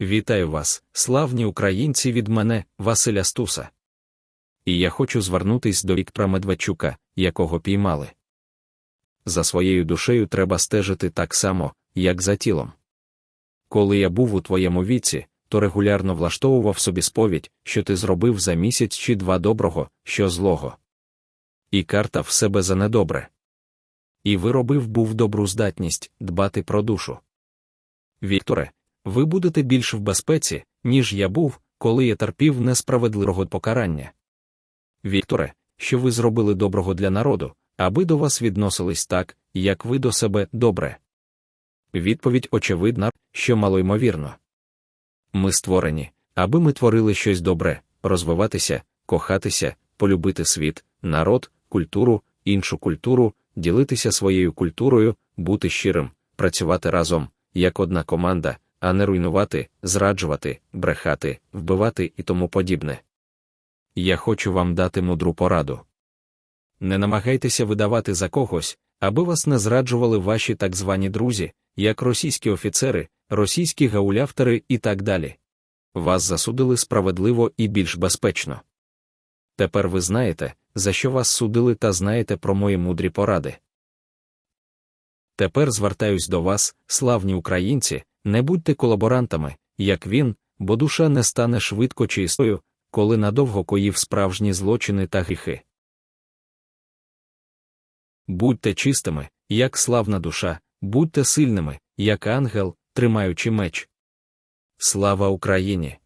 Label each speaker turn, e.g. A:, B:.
A: Вітаю вас, славні українці від мене, Василя Стуса. І я хочу звернутись до Віктора Медведчука, якого піймали. За своєю душею треба стежити так само, як за тілом. Коли я був у твоєму віці, то регулярно влаштовував собі сповідь, що ти зробив за місяць чи два доброго, що злого. І картав себе за недобре. І виробив був добру здатність дбати про душу. Вікторе, ви будете більш в безпеці, ніж я був, коли я терпів несправедливого покарання. Вікторе, що ви зробили доброго для народу, аби до вас відносились так, як ви до себе добре. Відповідь очевидна, що малоймовірно. Ми створені, аби ми творили щось добре, розвиватися, кохатися, полюбити світ, народ, культуру, іншу культуру, ділитися своєю культурою, бути щирим, працювати разом, як одна команда, а не руйнувати, зраджувати, брехати, вбивати і тому подібне. Я хочу вам дати мудру пораду. Не намагайтеся видавати за когось, аби вас не зраджували ваші так звані друзі, як російські офіцери, російські гауляфтери і так далі. Вас засудили справедливо і більш безпечно. Тепер ви знаєте, за що вас судили та знаєте про мої мудрі поради. Тепер звертаюсь до вас, славні українці, не будьте колаборантами, як він, бо душа не стане швидко чистою, коли надовго коїв справжні злочини та гріхи. Будьте чистими, як славна душа, будьте сильними, як ангел, тримаючи меч. Слава Україні!